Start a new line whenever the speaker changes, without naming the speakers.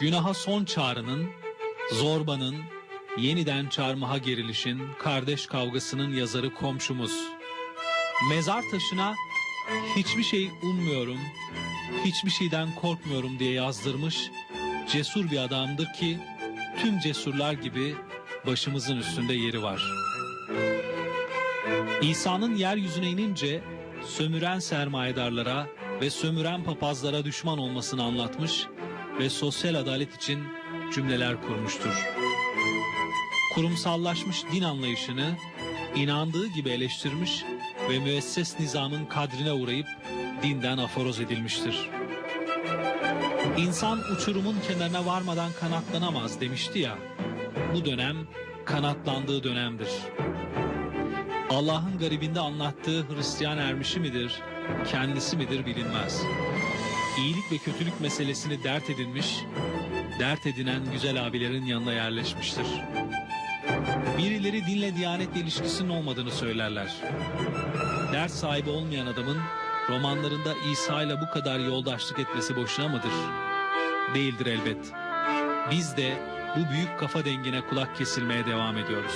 Günaha son çağrının, zorbanın, yeniden çarmıha gerilişin, kardeş kavgasının yazarı komşumuz. Mezar taşına hiçbir şey ummuyorum, hiçbir şeyden korkmuyorum diye yazdırmış cesur bir adamdır ki tüm cesurlar gibi başımızın üstünde yeri var. İsa'nın yeryüzüne inince sömüren sermayedarlara ve sömüren papazlara düşman olmasını anlatmış ve sosyal adalet için cümleler kurmuştur. Kurumsallaşmış din anlayışını inandığı gibi eleştirmiş ve müesses nizamın kadrine uğrayıp dinden aforoz edilmiştir. İnsan uçurumun kenarına varmadan kanatlanamaz demişti ya. Bu dönem kanatlandığı dönemdir. Allah'ın garibinde anlattığı Hristiyan ermişi midir, kendisi midir bilinmez. İyilik ve kötülük meselesini dert edinmiş, dert edinen güzel abilerin yanına yerleşmiştir. Birileri dinle diyanetle ilişkisinin olmadığını söylerler. Dert sahibi olmayan adamın romanlarında İsa ile bu kadar yoldaşlık etmesi boşuna mıdır? Değildir elbet. Biz de bu büyük kafa dengine kulak kesilmeye devam ediyoruz.